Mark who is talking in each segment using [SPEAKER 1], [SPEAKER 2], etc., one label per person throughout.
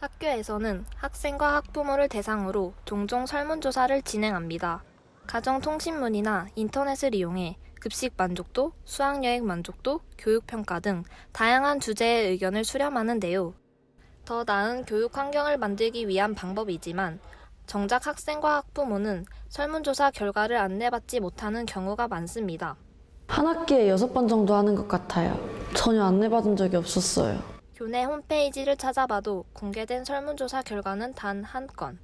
[SPEAKER 1] 학교에서는 학생과 학부모를 대상으로 종종 설문조사를 진행합니다. 가정통신문이나 인터넷을 이용해 급식 만족도, 수학여행 만족도, 교육평가 등 다양한 주제의 의견을 수렴하는데요. 더 나은 교육 환경을 만들기 위한 방법이지만 정작 학생과 학부모는 설문조사 결과를 안내받지 못하는 경우가 많습니다.
[SPEAKER 2] 한 학기에 여섯 번 정도 하는 것 같아요. 전혀 안내받은 적이 없었어요.
[SPEAKER 1] 교내 홈페이지를 찾아봐도 공개된 설문조사 결과는 단 한 건.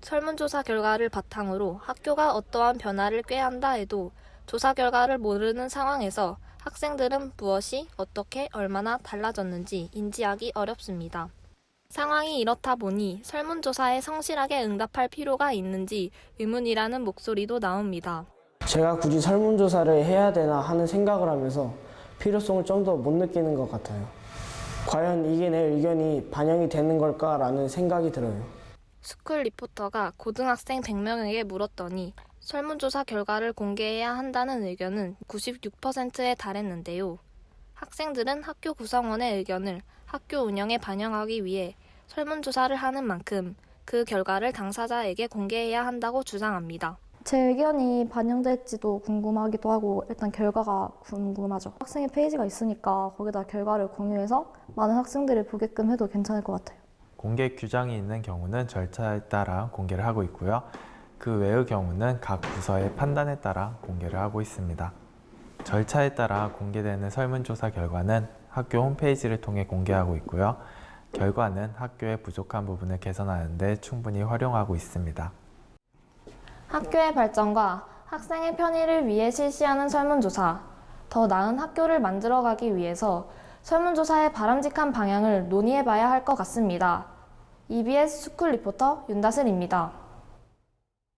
[SPEAKER 1] 설문조사 결과를 바탕으로 학교가 어떠한 변화를 꾀한다 해도 조사 결과를 모르는 상황에서 학생들은 무엇이 어떻게 얼마나 달라졌는지 인지하기 어렵습니다. 상황이 이렇다 보니 설문조사에 성실하게 응답할 필요가 있는지 의문이라는 목소리도 나옵니다.
[SPEAKER 3] 제가 굳이 설문조사를 해야 되나 하는 생각을 하면서 필요성을 좀 더 못 느끼는 것 같아요. 과연 이게 내 의견이 반영이 되는 걸까라는 생각이 들어요.
[SPEAKER 1] 스쿨 리포터가 고등학생 100명에게 물었더니 설문조사 결과를 공개해야 한다는 의견은 96%에 달했는데요. 학생들은 학교 구성원의 의견을 학교 운영에 반영하기 위해 설문조사를 하는 만큼 그 결과를 당사자에게 공개해야 한다고 주장합니다.
[SPEAKER 4] 제 의견이 반영될지도 궁금하기도 하고 일단 결과가 궁금하죠. 학생의 페이지가 있으니까 거기다 결과를 공유해서 많은 학생들이 보게끔 해도 괜찮을 것 같아요.
[SPEAKER 5] 공개 규정이 있는 경우는 절차에 따라 공개를 하고 있고요. 그 외의 경우는 각 부서의 판단에 따라 공개를 하고 있습니다. 절차에 따라 공개되는 설문조사 결과는 학교 홈페이지를 통해 공개하고 있고요. 결과는 학교의 부족한 부분을 개선하는 데 충분히 활용하고 있습니다.
[SPEAKER 1] 학교의 발전과 학생의 편의를 위해 실시하는 설문조사, 더 나은 학교를 만들어가기 위해서 설문조사의 바람직한 방향을 논의해봐야 할 것 같습니다. EBS 스쿨 리포터 윤다슬입니다.